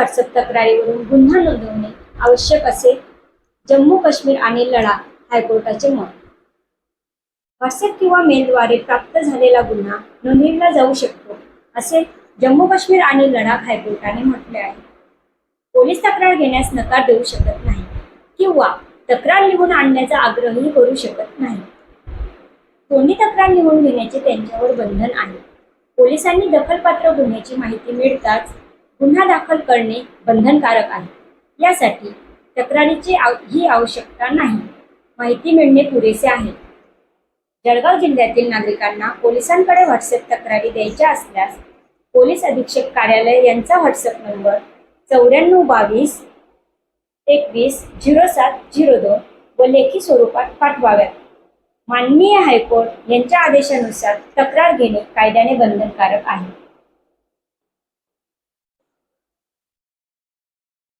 WhatsApp तक्रारीवरून गुन्हा नोंदवणे आवश्यक असे जम्मू काश्मीर आणि लडाख हायकोर्टाचे मत. व्हॉट्सअप किंवा मेलद्वारे प्राप्त झालेला गुन्हा नोंदविला जाऊ शकतो असे जम्मू काश्मीर आणि लडाख हायकोर्टाने म्हटले आहे. पोलीस तक्रार घेण्यास नकार देऊ शकत नाही किंवा तक्रार लिहून आणण्याचा आग्रहही करू शकत नाही. दोन्ही तक्रार लिहून घेण्याचे त्यांच्यावर बंधन आहे. पोलिसांनी दखलपात्र गुन्ह्याची माहिती मिळताच गुन्हा दाखल करणे बंधनकारक आहे. यासाठी तक्रारीची आव ही आवश्यकता नाही. माहिती मिळणे पुरेसे आहे. जळगाव जिल्ह्यातील नागरिकांना पोलिसांकडे व्हॉट्सअप तक्रारी द्यायच्या असल्यास पोलीस अधीक्षक कार्यालय यांचा व्हॉट्सअप नंबर चौऱ्याण्णव बावीस एकवीस झिरो सात झिरो दोन व लेखी स्वरूपात पाठवाव्यात. माननीय हायकोर्ट यांच्या आदेशानुसार तक्रार घेणे कायद्याने बंधनकारक आहे.